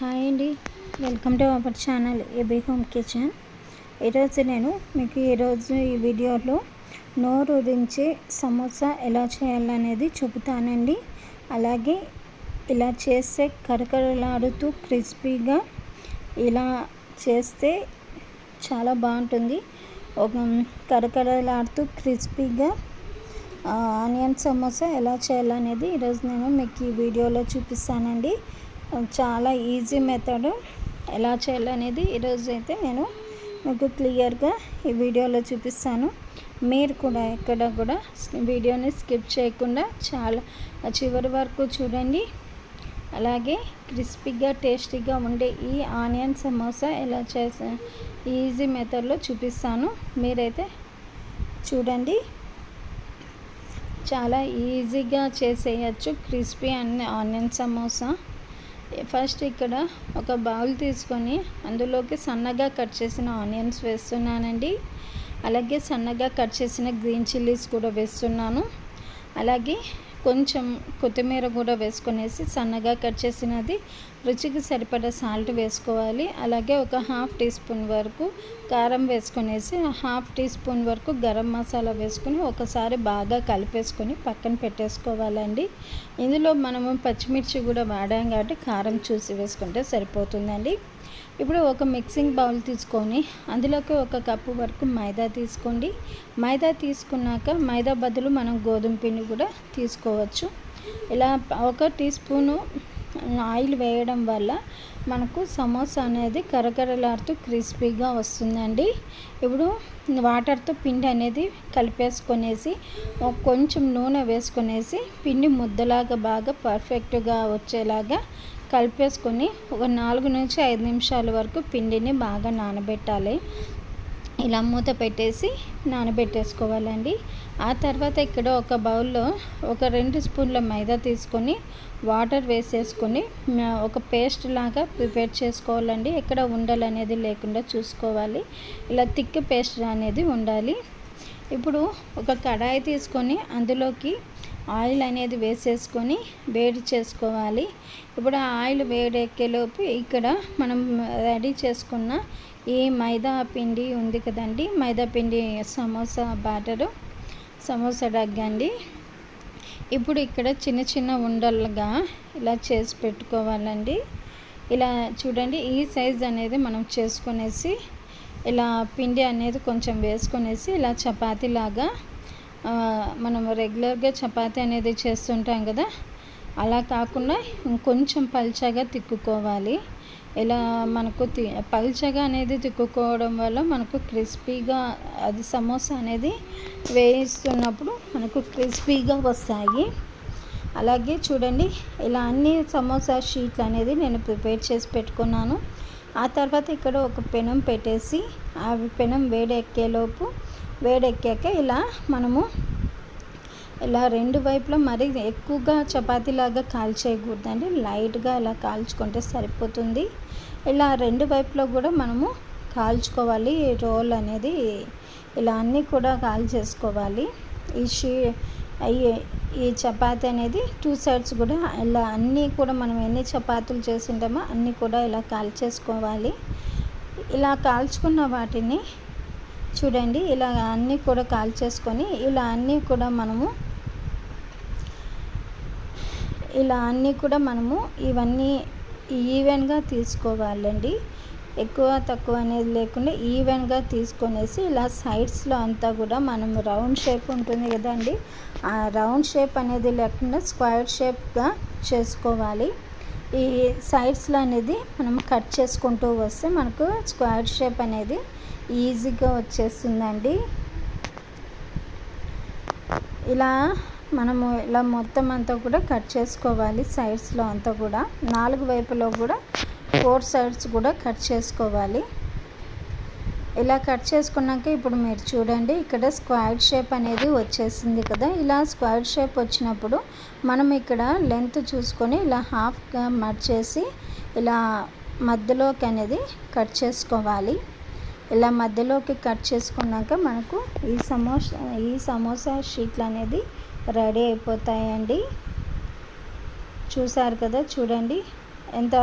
Hi అండి. Welcome to our channel AB home kitchen. ఈరోజు నేను మీకు ఈరోజు ఈ వీడియోలో నోరు ఊరించి సమోసా ఎలా చేయాలనేది చూపుతానండి. అలాగే ఇలా చేస్తే కరకరలాడుతూ క్రిస్పీగా ఇలా చేస్తే చాలా బాగుంటుంది. ఒక కరకరలాడుతూ క్రిస్పీగా ఆనియన్ సమోసా ఎలా చేయాలనేది ఈరోజు నేను మీకు ఈ వీడియోలో చూపిస్తానండి. చాలా ఈజీ మెథడ్ ఎలా చేయాలనేది ఈరోజు అయితే నేను మీకు క్లియర్గా ఈ వీడియోలో చూపిస్తాను. మీరు కూడా ఎక్కడ కూడా వీడియోని స్కిప్ చేయకుండా చాలా చివరి వరకు చూడండి. అలాగే క్రిస్పీగా టేస్టీగా ఉండే ఈ ఆనియన్ సమోసా ఎలా చేసా ఈజీ మెథడ్లో చూపిస్తాను. మీరైతే చూడండి. చాలా ఈజీగా చేసేయచ్చు crispy and onion samosa. First ఇక్కడ ఒక బౌల్ తీసుకొని అందులోకి సన్నగా కట్ చేసిన ఆనియన్స్ వేస్తున్నానండి. అలాగే సన్నగా కట్ చేసిన గ్రీన్ చిల్లీస్ కూడా వేస్తున్నాను. అలాగే కొంచెం కొత్తిమీర కూడా వేసుకునేసి సన్నగా కట్ చేసినది రుచికి సరిపడా సాల్ట్ వేసుకోవాలి. అలాగే ఒక హాఫ్ టీ స్పూన్ వరకు కారం వేసుకునేసి హాఫ్ టీ స్పూన్ వరకు గరం మసాలా వేసుకొని ఒకసారి బాగా కలిపేసుకొని పక్కన పెట్టేసుకోవాలండి. ఇందులో మనము పచ్చిమిర్చి కూడా వాడాం కాబట్టి కారం చూసి వేసుకుంటే సరిపోతుందండి. ఇప్పుడు ఒక మిక్సింగ్ బౌల్ తీసుకొని అందులోకి ఒక కప్పు వరకు మైదా తీసుకోండి. మైదా తీసుకున్నాక మైదా బదులు మనం గోధుమ పిండి కూడా తీసుకోవచ్చు. ఇలా ఒక టీ స్పూను ఆయిల్ వేయడం వల్ల మనకు సమోసా అనేది కరకరలాడుతూ క్రిస్పీగా వస్తుందండి. ఇప్పుడు వాటర్తో పిండి అనేది కలిపేసుకొనేసి కొంచెం నూనె వేసుకొనేసి పిండి ముద్దలాగా బాగా పర్ఫెక్ట్గా వచ్చేలాగా కలిపేసుకొని ఒక నాలుగు నుంచి ఐదు నిమిషాల వరకు పిండిని బాగా నానబెట్టాలి. ఇలా మూత పెట్టేసి నానబెట్టేసుకోవాలండి. ఆ తర్వాత ఇక్కడ ఒక బౌల్లో ఒక రెండు స్పూన్ల మైదా తీసుకొని వాటర్ వేసేసుకొని ఒక పేస్ట్ లాగా ప్రిపేర్ చేసుకోవాలండి. ఎక్కడ ఉండలు అనేది లేకుండా చూసుకోవాలి. ఇలా థిక్ పేస్ట్ అనేది ఉండాలి. ఇప్పుడు ఒక కడాయి తీసుకొని అందులోకి ఆయిల్ అనేది వేసేసుకొని వేడి చేసుకోవాలి. ఇప్పుడు ఆ ఆయిల్ వేడెక్కేలోపు ఇక్కడ మనం రెడీ చేసుకున్న ఈ మైదా పిండి ఉంది కదండి. మైదా పిండి సమోసా బ్యాటరు సమోసా డగ్గండి. ఇప్పుడు ఇక్కడ చిన్న చిన్న ఉండలుగా ఇలా చేసి పెట్టుకోవాలండి. ఇలా చూడండి ఈ సైజ్ అనేది మనం చేసుకునేసి ఇలా పిండి అనేది కొంచెం వేసుకునేసి ఇలా చపాతీలాగా మనం రెగ్యులర్గా చపాతీ అనేది చేస్తుంటాం కదా అలా కాకుండా ఇంకొంచెం పల్చగా తిక్కుకోవాలి. ఇలా మనకు తి పల్చగా అనేది తిక్కుకోవడం వల్ల మనకు క్రిస్పీగా అది సమోసా అనేది వేయిస్తున్నప్పుడు మనకు క్రిస్పీగా వస్తాయి. అలాగే చూడండి ఇలా అన్ని సమోసా షీట్లు అనేది నేను ప్రిపేర్ చేసి పెట్టుకున్నాను. ఆ తర్వాత ఇక్కడ ఒక పెనం పెట్టేసి ఆ పెనం వేడెక్కేలోపు వేడెక్కాక ఇలా మనము ఇలా రెండు వైపులా మరి ఎక్కువగా చపాతీలాగా కాల్చేయకూడదండి. లైట్గా ఇలా కాల్చుకుంటే సరిపోతుంది. ఇలా రెండు వైపులో కూడా మనము కాల్చుకోవాలి. రోల్ అనేది ఇలా అన్నీ కూడా కాల్చేసుకోవాలి ఈ షీ ఈ చపాతి అనేది టూ సైడ్స్ కూడా ఇలా అన్నీ కూడా మనం ఎన్ని చపాతీలు చేసింటామో అన్నీ కూడా ఇలా కాల్చేసుకోవాలి ఇలా కాల్చుకున్న వాటిని చూడండి ఇలా అన్నీ కూడా కాల్చేసుకొని ఇలా అన్నీ కూడా మనము ఇలా అన్నీ కూడా మనము ఇవన్నీ ఈవెన్గా తీసుకోవాలండి. ఎక్కువ తక్కువ అనేది లేకుండా ఈవెన్గా తీసుకొనేసి ఇలా సైడ్స్లో అంతా కూడా మనం రౌండ్ షేప్ ఉంటుంది కదండి ఆ రౌండ్ షేప్ అనేది లేకుండా స్క్వేర్ షేప్గా చేసుకోవాలి. ఈ సైడ్స్లో అనేది మనం కట్ చేసుకుంటూ వస్తే మనకు స్క్వేర్ షేప్ అనేది ఈజీగా వచ్చేస్తుందండి. ఇలా మనము ఇలా మొత్తం అంతా కూడా కట్ చేసుకోవాలి సైడ్స్లో అంతా కూడా. నాలుగు వైపులో కూడా ఫోర్ సైడ్స్ కూడా కట్ చేసుకోవాలి. ఇలా కట్ చేసుకున్నాక ఇప్పుడు మీరు చూడండి ఇక్కడ స్క్వాడ్ షేప్ అనేది వచ్చేసింది కదా. ఇలా స్క్వాడ్ షేప్ వచ్చినప్పుడు మనం ఇక్కడ లెంత్ చూసుకొని ఇలా హాఫ్గా మర్చేసి ఇలా మధ్యలోకి అనేది కట్ చేసుకోవాలి. ఇలా మధ్యలోకి కట్ చేసుకున్నాక మనకు ఈ సమోసా ఈ సమోసా షీట్లు అనేది రెడీ అయిపోతాయండి. చూసారు కదా చూడండి. ఎంత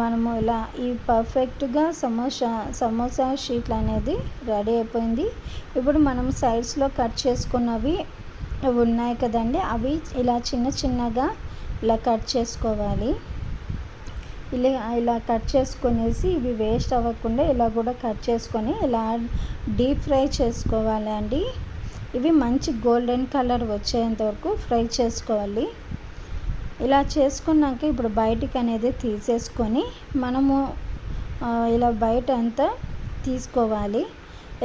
మనము ఇలా ఈ పర్ఫెక్ట్గా సమోసా సమోసా షీట్లు అనేది రెడీ అయిపోయింది. ఇప్పుడు మనం సైడ్స్లో కట్ చేసుకున్నవి ఉన్నాయి కదండి అవి ఇలా చిన్న చిన్నగా ఇలా కట్ చేసుకోవాలి. ఇలా ఇలా కట్ చేసుకునేసి ఇవి వేస్ట్ అవ్వకుండా ఇలా కూడా కట్ చేసుకొని ఇలా డీప్ ఫ్రై చేసుకోవాలి అండి. ఇవి మంచి గోల్డెన్ కలర్ వచ్చేంత వరకు ఫ్రై చేసుకోవాలి. ఇలా చేసుకున్నాక ఇప్పుడు బయటికి అనేది తీసేసుకొని మనము ఇలా బయట అంతా తీసుకోవాలి.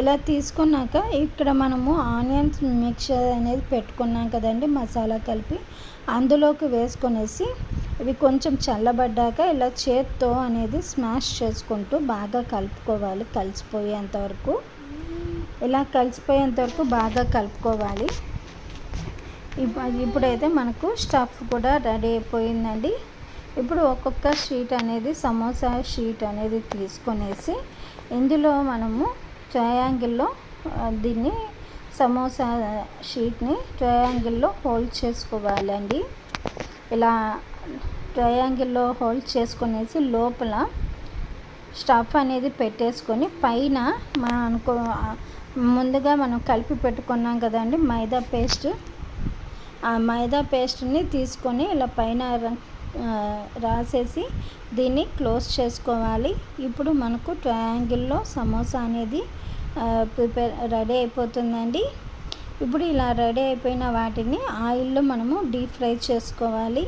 ఇలా తీసుకున్నాక ఇక్కడ మనము ఆనియన్స్ మిక్చర్ అనేది పెట్టుకున్నాం కదండి మసాలా కలిపి అందులోకి వేసుకొనేసి ఇవి కొంచెం చల్లబడ్డాక ఇలా చేత్తో అనేది స్మాష్ చేసుకుంటూ బాగా కలుపుకోవాలి కలిసిపోయేంత వరకు. ఇలా కలిసిపోయేంత వరకు బాగా కలుపుకోవాలి. ఇప్పుడైతే మనకు స్టఫ్ కూడా రెడీ అయిపోయిందండి. ఇప్పుడు ఒక్కొక్క షీట్ అనేది సమోసా షీట్ అనేది తీసుకొనేసి ఇందులో మనము ట్రయాంగిల్లో దీన్ని సమోసా షీట్ని ట్రయాంగిల్లో హోల్డ్ చేసుకోవాలండి. ఇలా ట్రయాంగిల్లో హోల్డ్ చేసుకునేసి లోపల స్టఫ్ అనేది పెట్టేసుకొని పైన మనం అనుకో ముందుగా మనం కలిపి పెట్టుకున్నాం కదండి మైదా పేస్ట్ ఆ మైదా పేస్ట్ని తీసుకొని ఇలా పైన రాసేసి దీన్ని క్లోజ్ చేసుకోవాలి. ఇప్పుడు మనకు ట్రయాంగిల్లో సమోసా అనేది ప్రిపేర్ రెడీ అయిపోతుందండి. ఇప్పుడు ఇలా రెడీ అయిపోయిన వాటిని ఆయిల్లో మనము డీప్ ఫ్రై చేసుకోవాలి.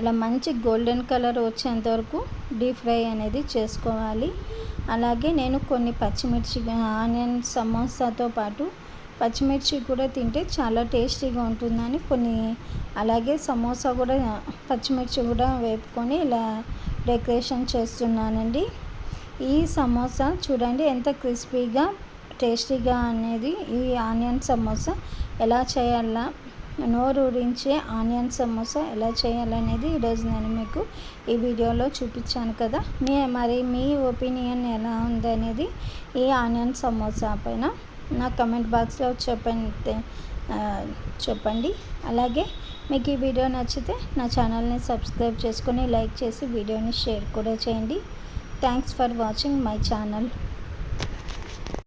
ఇలా మంచి గోల్డెన్ కలర్ వచ్చేంత వరకు డీప్ ఫ్రై అనేది చేసుకోవాలి. అలాగే నేను కొన్ని పచ్చిమిర్చి ఆనియన్ సమోసాతో పాటు పచ్చిమిర్చి కూడా తింటే చాలా టేస్టీగా ఉంటుందని కొన్ని అలాగే సమోసా కూడా పచ్చిమిర్చి కూడా వేపుకొని ఇలా డెకరేషన్ చేస్తున్నానండి. ఈ సమోసా చూడండి ఎంత క్రిస్పీగా టేస్టీగా అనేది ఈ ఆనియన్ సమోసా ఎలా చేయాలా. నోరు ఊరించే ఆనియన్ సమోసా ఎలా చేయాలనేది ఈరోజు నేను మీకు ఈ వీడియోలో చూపించాను కదా. మీ మరి మీ ఒపీనియన్ ఎలా ఉందనేది ఈ ఆనియన్ సమోసా పైన నా కమెంట్ బాక్స్లో చెప్పండి చెప్పండి. అలాగే మీకు ఈ వీడియో నచ్చితే నా ఛానల్ని సబ్స్క్రైబ్ చేసుకొని లైక్ చేసి వీడియోని షేర్ కూడా చేయండి. Thanks for watching my channel.